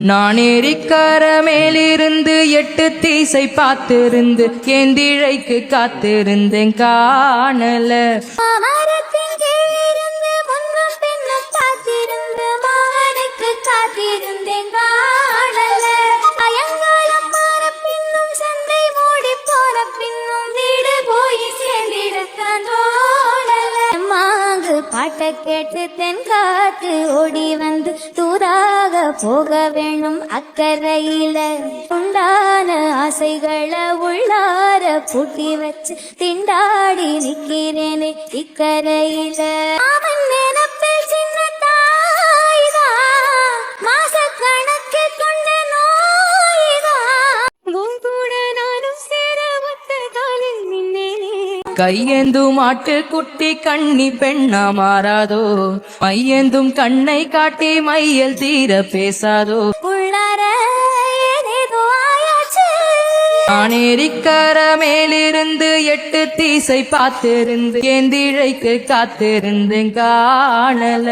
நான் ரிக்கார மேலிருந்து எட்டு தீசை பார்த்திருந்து எந்திழைக்கு காத்திருந்தேன் காணல. பாட்டை கேட்டு தென் காத்து ஓடி வந்து போக வேணும் அக்கறையில உண்டான ஆசைகளை உள்ளார பூட்டி வச்சு திண்டாடி நிக்கிறேனே இக்கரையில. கையேந்தும் ஆட்டு குட்டி கண்ணி பெண்ணா மாறாதோ? மையேந்தும் கண்ணை காட்டி மையல் தீர பேசாதோ? ஏரிக்கர மேலிருந்து எட்டு தீசை பார்த்திருந்து கேந்திழைக்கு காத்திருந்தேன் காணல.